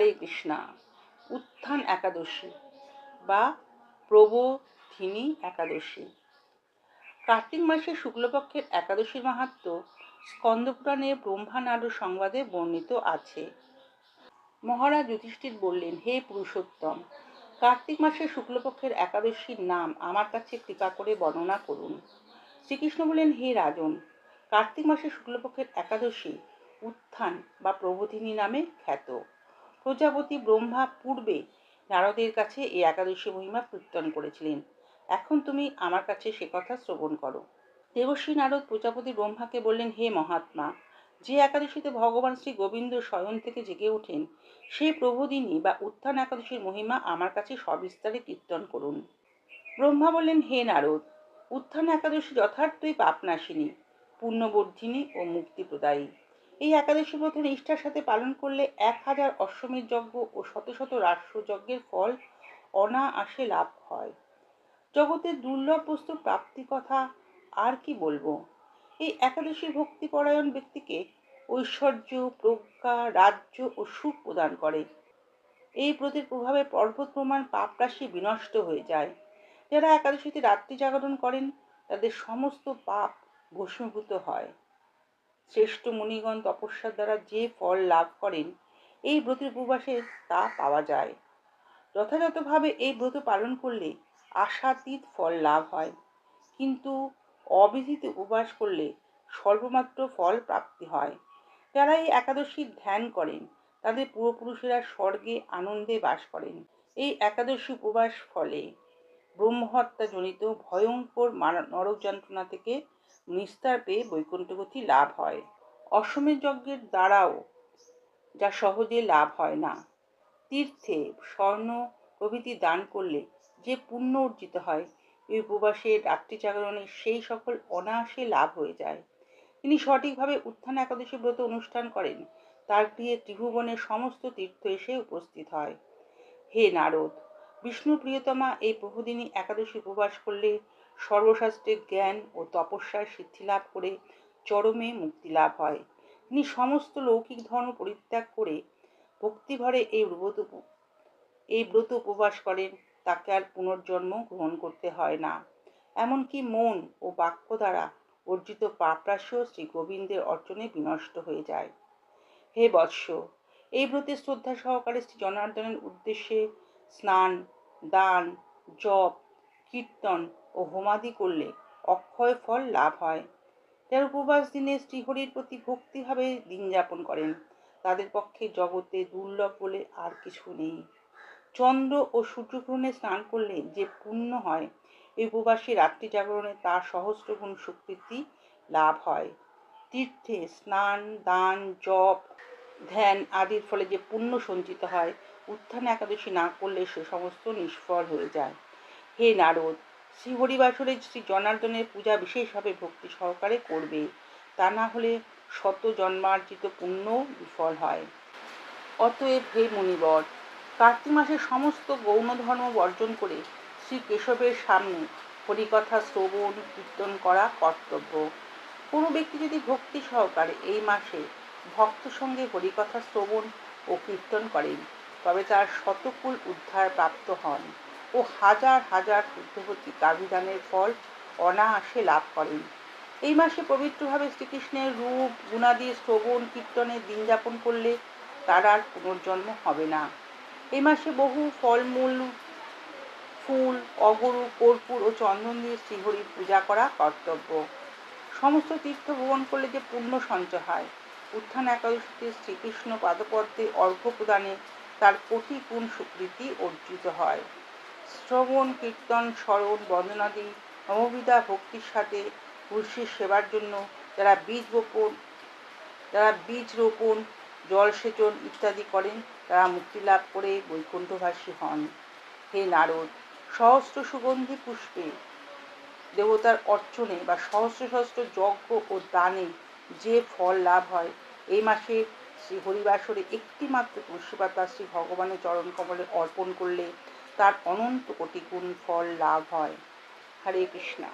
হরে কৃষ্ণা। উত্থান একাদশী বা প্রবোধিনী একাদশী। কার্তিক মাসের শুক্লপক্ষের একাদশীর মাহাত্ম স্কন্দপুরাণে ব্রহ্মানাড়ু সংবাদে বর্ণিত আছে। মহারাজ যুধিষ্ঠির বললেন, হে পুরুষোত্তম, কার্তিক মাসের শুক্লপক্ষের একাদশীর নাম আমার কাছে কৃপা করে বর্ণনা করুন। শ্রীকৃষ্ণ বললেন, হে রাজন, কার্তিক মাসের শুক্লপক্ষের একাদশী উত্থান বা প্রবোধিনী নামে খ্যাত। প্রজাপতি ব্রহ্মা পূর্বে নারদের কাছে এই একাদশী মহিমা কীর্তন করেছিলেন। এখন তুমি আমার কাছে সে কথা শ্রবণ করো। দেবশ্রী নারদ প্রজাপতি ব্রহ্মাকে বললেন, হে মহাত্মা, যে একাদশীতে ভগবান শ্রী গোবিন্দ স্বয়ং থেকে জেগে ওঠেন সেই প্রবোদিনী বা উত্থান একাদশীর মহিমা আমার কাছে সবিস্তারে কীর্তন করুন। ব্রহ্মা বললেন, হে নারদ, উত্থান একাদশী যথার্থই পাপনাশিনী পুণ্যবর্ধিনী ও মুক্তিপ্রদায়ী। এই একাদশী ব্রত নিষ্ঠার সাথে পালন করলে এক হাজার অশ্বমের যজ্ঞ ও শত শত রাষ্ট্রযজ্ঞের ফল অনায়াসে লাভ হয়। জগতের দুর্লভ বস্তু প্রাপ্তি কথা আর কি বলব? এই একাদশী ভক্তিপরায়ণ ব্যক্তিকে ঐশ্বর্য, প্রজ্ঞা, রাজ্য ও সুখ প্রদান করে। এই ব্রতের প্রভাবে পর্বত প্রমাণ পাপ রাশি বিনষ্ট হয়ে যায়। যারা একাদশীতে রাত্রি জাগরণ করেন, তাদের সমস্ত পাপ ভস্মীভূত হয়। শ্রেষ্ঠ মুনিগণ তপস্যার দ্বারা যে ফল লাভ করেন, এই ব্রতের উপবাসে তা পাওয়া যায়। যথাযথভাবে এই ব্রত পালন করলে আশাতীত ফল লাভ হয়, কিন্তু অবিধিতে উপবাস করলে সর্বমাত্র ফল প্রাপ্তি হয়। যারা এই একাদশীর ধ্যান করেন, তাদের পূর্বপুরুষেরা স্বর্গে আনন্দে বাস করেন। এই একাদশী উপবাস ফলে ব্রহ্মহত্যাজনিত ভয়ঙ্কর নরক যন্ত্রণা থেকে নিস্তার পেয়ে বৈকুণ্ঠগতি লাভ হয়। অশ্বমের যজ্ঞের দ্বারাও যা সহজে লাভ হয় না। তীর্থে স্বর্ণ প্রভৃতি দান করলে যে পুণ্য অর্জিত হয়, এই উপবাসে, রাত্রি জাগরণে সেই সকল অনায়াসে লাভ হয়ে যায়। তিনি সঠিকভাবে উত্থান একাদশী ব্রত অনুষ্ঠান করেন। তার গৃহে ত্রিভুবনের সমস্ত তীর্থ এসে উপস্থিত হয়। হে নারদ বিষ্ণু প্রিয়তমা এই প্রভুদিনী একাদশী উপবাস করলে সর্বশাস্ত্রের জ্ঞান ও তপস্যার সিদ্ধি লাভ করে চরমে মুক্তি লাভ হয়। তিনি সমস্ত লৌকিক ধর্ম পরিত্যাগ করে ভক্তিভরে এই ব্রত এই ব্রত উপবাস করেন। তাকে আর পুনর্জন্ম গ্রহণ করতে হয় না। এমনকি মন ও বাক্য দ্বারা অর্জিত পাপরাশিও শ্রী গোবিন্দের অর্জনে বিনষ্ট হয়ে যায়। হে বৎস, এই ব্রতে শ্রদ্ধা সহকারে শ্রী জনার্দনের উদ্দেশ্যে স্নান, দান, জপ, কীর্তন ও হোমাদি করলে অক্ষয় ফল লাভ হয়। যারা উপবাস দিনে শ্রীহরির প্রতি ভক্তিভাবে দিন যাপন করেন। তাদের পক্ষে জগতে দুর্লভ বলে আর কিছু নেই। চন্দ্র ও সূর্যগ্রহণে স্নান করলে যে পুণ্য হয়, এই উপবাসী রাত্রি জাগরণে তার সহস্রগুণ সুকৃতি লাভ হয়। তীর্থে স্নান, দান, জপ, ধ্যান আদির ফলে যে পুণ্য সঞ্চিত হয়, উত্থান একাদশী না করলে সে সমস্ত নিষ্ফল হয়ে যায়। হে নারদ শ্রী হরিবাসরে শ্রী জনার্দনের পূজা বিশেষভাবে ভক্তি সহকারে করবে। তা না হলে শত জন্মার্জিত পুণ্য বিফল হয়। অতএব হে মুনিবর, কার্তিক মাসের সমস্ত গৌণ ধর্ম বর্জন করে শ্রী কেশবের সামনে হরিকথা শ্রবণ, কীর্তন করা কর্তব্য। কোনো ব্যক্তি যদি ভক্তি সহকারে এই মাসে ভক্ত সঙ্গে হরিকথা শ্রবণ ও কীর্তন করেন, তবে তার শতকুল উদ্ধার প্রাপ্ত হন। ও হাজার হাজার বুদ্ধবতী কাবিদানের ফল অনায়াসে লাভ করেন। এই মাসে পবিত্রভাবে শ্রীকৃষ্ণের রূপ গুণাদি শ্রবণ, কীর্তনে দিন যাপন করলে তার আর পুনর্জন্ম হবে না। এই মাসে বহু ফলমূল, ফুল, অগরু, কর্পূর ও চন্দন দিয়ে শ্রীহরির পূজা করা কর্তব্য। সমস্ত তীর্থ ভ্রমণ করলে যে পুণ্য সঞ্চয় হয়। উত্থান একাদশীতে শ্রীকৃষ্ণ পাদপদ্মে অর্ঘ্য প্রদানে তার কোটি গুণ স্বীকৃতি অর্জিত হয়। শ্রবণ, কীর্তন, স্মরণ, বন্দনাদি নববিধা ভক্তির সাথে পুরুষের সেবার জন্য যারা বীজ বপন যারা বীজ রোপণ জলসেচন ইত্যাদি করেন, তারা মুক্তি লাভ করে বৈকুণ্ঠভাসী হন। হে নারদ, সহস্র সুগন্ধি পুষ্পে দেবতার অর্চনে বা সহস্র সহস্র যজ্ঞ ও দানে যে ফল লাভ হয়, এই মাসে শ্রী হরিবাসরে একটি মাত্র তুলসী পাতা শ্রী ভগবানের চরণ কমলে অর্পণ করলে তার অনন্ত কোটি গুণ ফল লাভ হয়। হরে কৃষ্ণা।